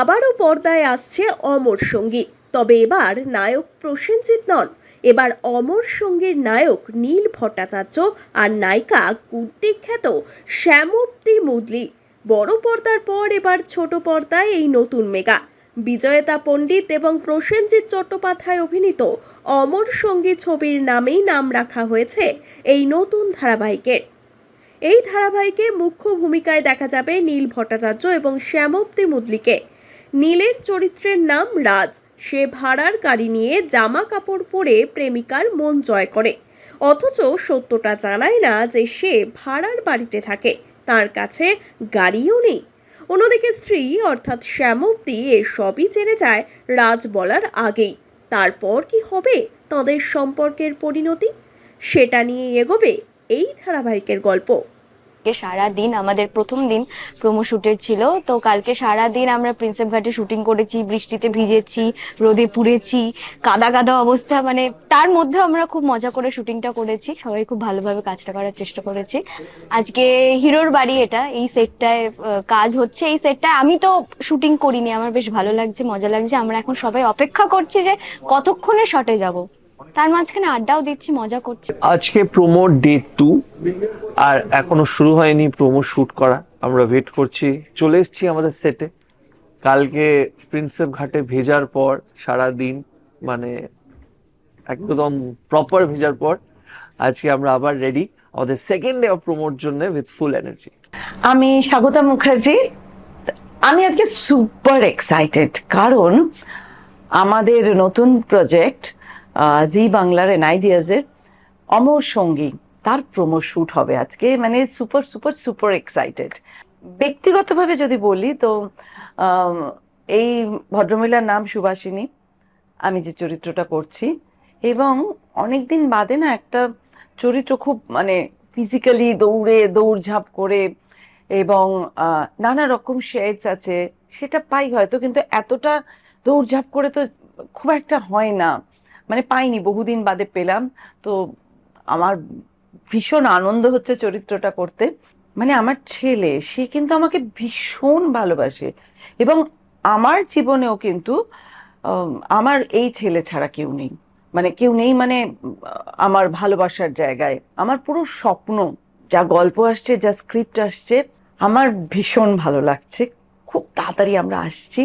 আবারও পর্দায় আসছে অমর সঙ্গী। তবে এবার নায়ক প্রসেনজিৎ নন। এবার অমর সঙ্গীর নায়ক নীল ভট্টাচার্য আর নায়িকা কুর্তি খ্যাত শ্যামপ্তি মুদলি। বড় পর্দার পর এবার ছোট পর্দায় এই নতুন মেগা। বিজয়তা পণ্ডিত এবং প্রসেনজিৎ চট্টোপাধ্যায় অভিনীত অমর সঙ্গী ছবির নামেই নাম রাখা হয়েছে এই নতুন ধারাবাহিকের। এই ধারাবাহিকে মুখ্য ভূমিকায় দেখা যাবে নীল ভট্টাচার্য এবং শ্যামপ্তি মুদলিকে। নীলের চরিত্রের নাম রাজ। সে ভাড়ার গাড়ি নিয়ে জামা কাপড় পরে প্রেমিকার মন জয় করে। অথচ সত্যটা জানায় না যে সে ভাড়ার বাড়িতে থাকে। তার কাছে গাড়িও নেই। অন্যদিকে স্ত্রী, অর্থাৎ শ্যামপ্তি এসবই জেনে যায় রাজ বলার আগেই। তারপর কি হবে তাদের সম্পর্কের পরিণতি? সেটা নিয়ে এগোবে এই ধারাবাহিকের গল্প। কালকে সারা দিন আমাদের প্রথম দিন প্রোমো শুটের ছিল। তো কালকে সারা দিন আমরা প্রিন্সেপ ঘাটে শুটিং করেছি, বৃষ্টিতে ভিজেছি, রোদে পুড়েছি, কাদা কাদা অবস্থা মানে তার মধ্যে আমরা খুব মজা করে শুটিংটা করেছি। সবাই খুব ভালোভাবে কাজটা করার চেষ্টা করেছি। আজকে হিরোর বাড়ি এটা, এই সেটটায় কাজ হচ্ছে। এই সেটটায় আমি তো শুটিং করিনি, আমার বেশ ভালো লাগছে, মজা লাগছে। আমরা এখন সবাই অপেক্ষা করছি যে কতক্ষণে শটে যাব। তার মাঝখানে আড্ডাও দিচ্ছি মজা করছি। আজকে প্রোমো ডে টু আর এখনও শুরু হয়নি প্রোমো শুট করা। আমরা ওয়েট করছি। চলে এসেছি আমাদের সেটে কালকে প্রিন্সেপ ঘাটে ভেজার পর সারা দিন মানে একদম প্রপার ভেজার পর আজকে আমরা আবার রেডি আমাদের সেকেন্ড ডে অফ প্রোমোর জন্য উইথ ফুল এনার্জি আমি স্বাগতা মুখার্জি। আমি আজকে সুপার এক্সাইটেড কারণ আমাদের নতুন প্রজেক্ট জি বাংলার এন আইডিয়াজের অমর সঙ্গী। তার প্রোমো শুট হবে আজকে মানে সুপার সুপার সুপার এক্সাইটেড ব্যক্তিগতভাবে যদি বলি তো এই ভদ্রমহিলার নাম সুভাষিনী, আমি যে চরিত্রটা করছি। এবং অনেকদিন বাদে না একটা চরিত্র খুব মানে ফিজিক্যালি দৌড়ে, দৌড়ঝাঁপ করে এবং নানা রকম শেডস আছে, সেটা পাই হয়তো, কিন্তু এতটা দৌড়ঝাঁপ করে তো খুব একটা হয় না। মানে পাইনি, বহুদিন বাদে পেলাম। তো আমার ভীষণ আনন্দ হচ্ছে চরিত্রটা করতে। মানে আমার ছেলে, সে কিন্তু আমাকে ভীষণ ভালোবাসে। এবং আমার জীবনেও কিন্তু আমার এই ছেলে ছাড়া কেউ নেই। মানে কেউ নেই মানে আমার ভালোবাসার জায়গায়। আমার পুরো স্বপ্ন, যা গল্প আসছে, যা স্ক্রিপ্ট আসছে, আমার ভীষণ ভালো লাগছে। খুব তাড়াতাড়ি আমরা আসছি।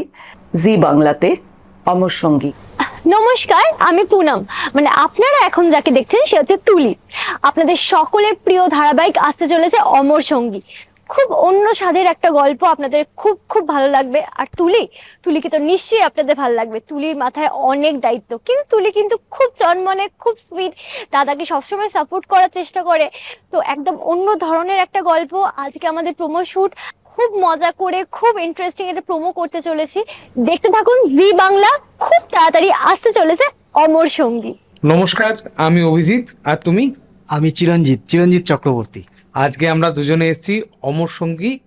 জি বাংলাতে, অমর সঙ্গী। নমস্কার, আমি পুনম। মানে আপনারা এখন যাকে দেখছেন, সে হচ্ছে তুলি। আপনাদের সকলের প্রিয় ধারাবাহিক আসতে চলেছে অমর সঙ্গী। খুব অন্য স্বাদের একটা গল্প আপনাদের খুব খুব ভালো লাগবে। আর তুলি, তুলিকে তো নিশ্চয়ই আপনাদের ভালো লাগবে। তুলির মাথায় অনেক দায়িত্ব। কিন্তু তুলি কিন্তু খুব চনমনে, খুব সুইট দাদাকে সবসময় সাপোর্ট করার চেষ্টা করে। তো একদম অন্য ধরনের একটা গল্প। আজকে আমাদের প্রোমো শুট খুব মজা করে খুব ইন্টারেস্টিং একটা প্রোমো করতে চলেছি। দেখতে থাকুন জি বাংলা খুব তাড়াতাড়ি আসতে চলেছে অমর সঙ্গী। নমস্কার আমি অভিজিৎ আর তুমি? আমি চিরঞ্জিত চিরঞ্জিত চক্রবর্তী। আজকে আমরা দুজনে এসেছি অমর সঙ্গী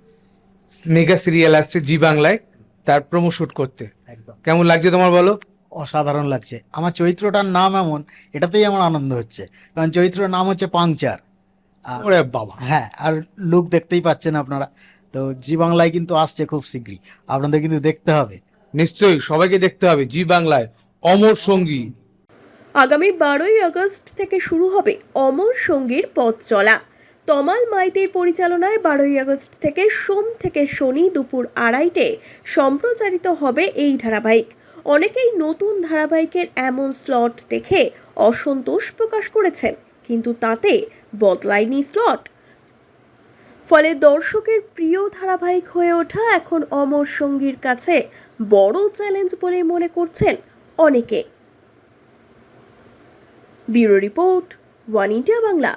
মেগা সিরিয়াল আসছে জি বাংলায় তার প্রোমো শুট করতে। একদম। কেমন লাগছে তোমার বলো? অসাধারণ লাগছে। আমার চরিত্রটার নাম এমন এটাতেই আমার আনন্দ হচ্ছে। কারণ চরিত্রের নাম হচ্ছে পাংচার। আর- বাবা। হ্যাঁ আর লুক দেখতেই পাচ্ছেন আপনারা। তো জি বাংলায় কিন্তু আসছে খুব শীঘ্রই আপনাদের কিন্তু দেখতে হবে। নিশ্চয়ই সবাইকে দেখতে হবে জি বাংলায় অমর সঙ্গী। আগামী বারোই আগস্ট থেকে শুরু হবে অমর সঙ্গীর পথ চলা। তমাল মাইতির পরিচালনায় বারোই আগস্ট থেকে সোম থেকে শনি দুপুর আড়াইটে সম্প্রচারিত হবে এই ধারাবাহিক। অনেকেই নতুন ধারাবাহিকের এমন স্লট দেখে অসন্তোষ প্রকাশ করেছেন কিন্তু তাতে বদলায়নি স্লট। ফলে দর্শকের প্রিয় ধারাবাহিক হয়ে ওঠা এখন অমর সঙ্গীর কাছে বড় চ্যালেঞ্জ বলে মনে করছেন অনেকে। Bureau report, one India Bangla.